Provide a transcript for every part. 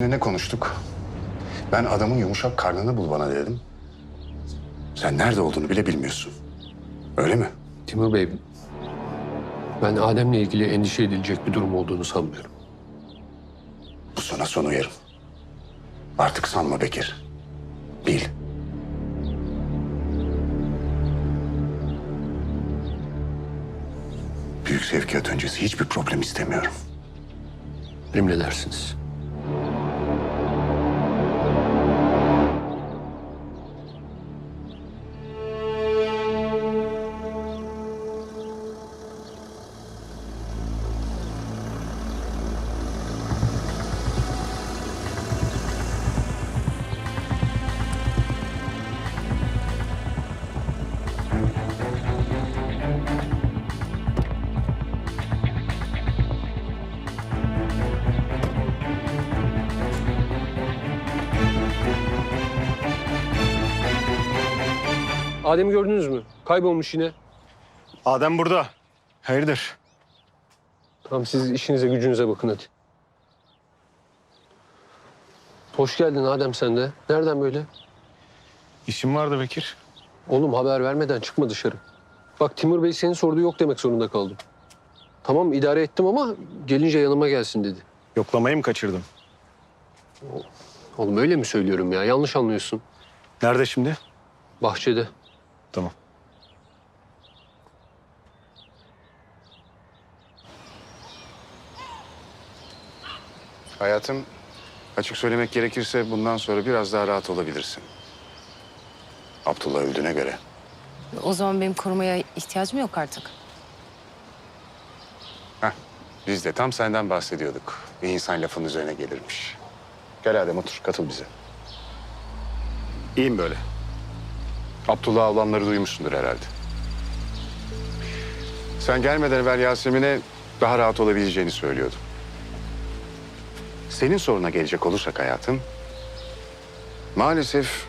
Ne, ne konuştuk? Ben adamın yumuşak karnını bul bana dedim. Sen nerede olduğunu bile bilmiyorsun. Öyle mi? Timur Bey, ben Adem'le ilgili endişe edilecek bir durum olduğunu sanmıyorum. Bu sana son uyarım. Artık sanma Bekir. Bil. Büyük sevkiyat öncesi hiçbir problem istemiyorum. Emredersiniz. Adem'i gördünüz mü? Kaybolmuş yine. Adem burada. Hayırdır? Tamam siz işinize gücünüze bakın hadi. Hoş geldin Adem sen de. Nereden böyle? İşim vardı Bekir. Oğlum haber vermeden çıkma dışarı. Bak Timur Bey senin sorduğu yok demek zorunda kaldım. Tamam idare ettim ama gelince yanıma gelsin dedi. Yoklamayı mı kaçırdım? Oğlum öyle mi söylüyorum ya? Yanlış anlıyorsun. Nerede şimdi? Bahçede. Tamam. Hayatım, açık söylemek gerekirse bundan sonra biraz daha rahat olabilirsin. Abdullah öldüğüne göre. O zaman benim korumaya ihtiyacım yok artık. Heh, biz de tam senden bahsediyorduk. Bir insan lafın üzerine gelirmiş. Gel Adem otur, katıl bize. İyiyim böyle. Abdullah olanları duymuşsundur herhalde. Sen gelmeden evvel Yasemin'e daha rahat olabileceğini söylüyordum. Senin soruna gelecek olursak hayatım... ...maalesef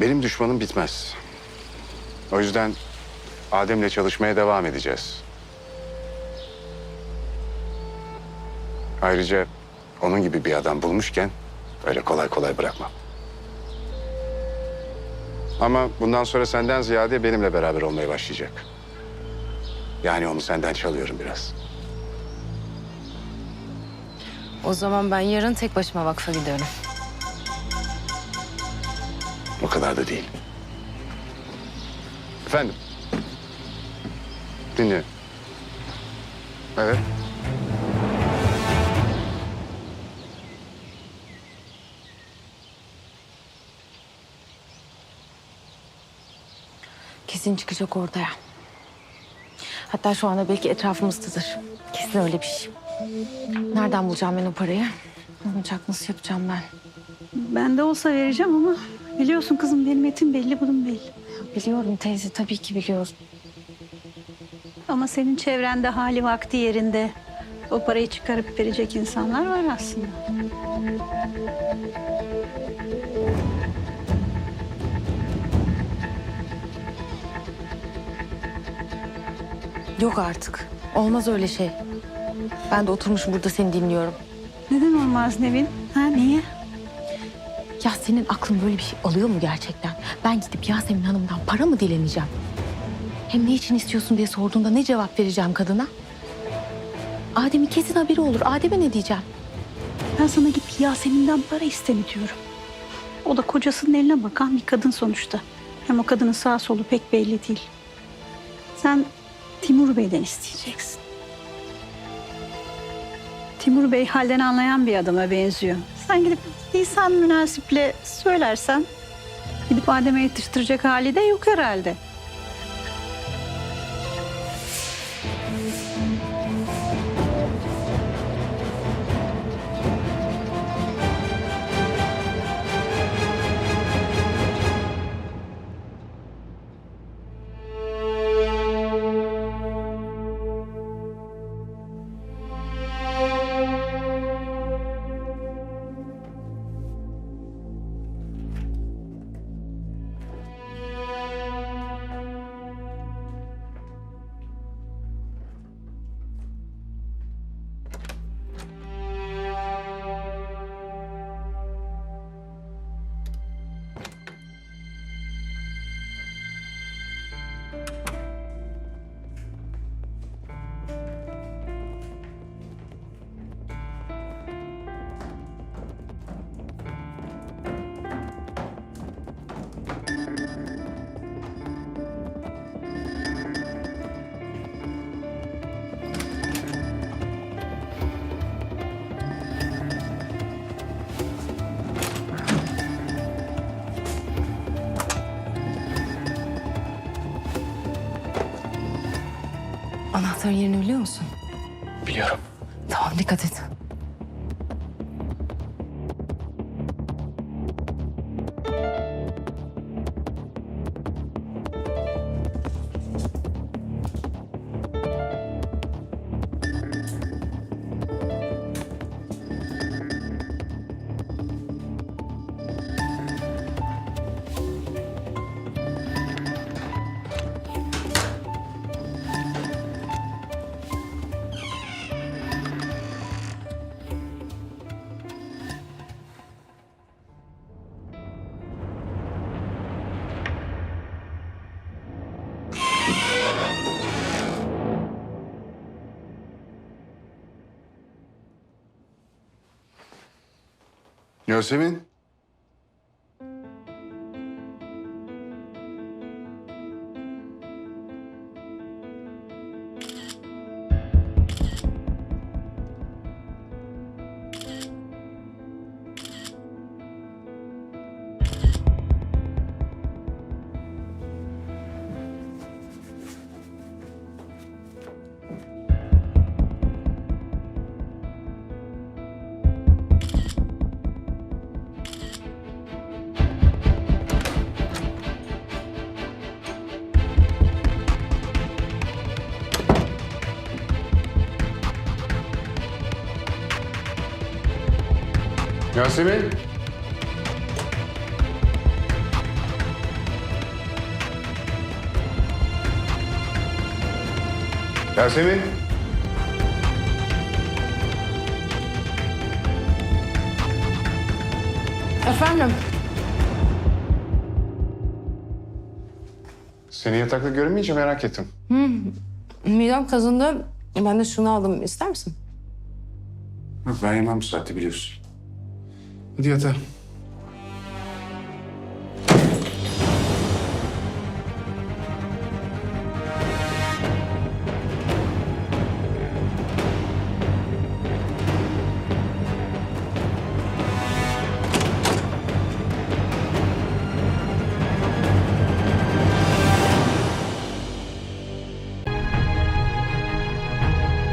benim düşmanım bitmez. O yüzden Adem'le çalışmaya devam edeceğiz. Ayrıca onun gibi bir adam bulmuşken öyle kolay kolay bırakmam. Ama bundan sonra senden ziyade benimle beraber olmaya başlayacak. Yani onu senden çalıyorum biraz. O zaman ben yarın tek başıma vakfa gidiyorum. O kadar da değil. Efendim? Dinliyorum. Evet. Kesin çıkacak ortaya. Hatta şu anda belki etrafımızdadır. Kesin öyle bir şey. Nereden bulacağım ben o parayı? Ne olacak, nasıl yapacağım ben? Ben de olsa vereceğim ama biliyorsun kızım benim etim belli bunun belli. Biliyorum teyze, tabii ki biliyorum. Ama senin çevrende hali vakti yerinde o parayı çıkarıp verecek insanlar var aslında. Yok artık. Olmaz öyle şey. Ben de oturmuşum burada seni dinliyorum. Neden olmaz Nevin? Ha niye? Ya senin aklın böyle bir şey alıyor mu gerçekten? Ben gidip Yasemin Hanım'dan para mı dileneceğim? Hem ne için istiyorsun diye sorduğunda ne cevap vereceğim kadına? Adem'in kesin haberi olur. Adem'e ne diyeceğim? Ben sana git Yasemin'den para istemi diyorum. O da kocasının eline bakan bir kadın sonuçta. Hem o kadının sağ solu pek belli değil. Sen Timur Bey'den isteyeceksin. Timur Bey halden anlayan bir adama benziyor. Sen gidip lisan münasiple söylersen gidip Adem'e yetiştirecek hali de yok herhalde. Anahtarın yerini biliyor musun? Biliyorum. Tamam dikkat et. Yasemin. Yasemin. Yasemin. Efendim? Seni yatakta görünmeyince merak ettim. Midem kazındı. Ben de şunu aldım. İster misin? Yok ben yemem bu saatte biliyorsun. Hadi yatağa.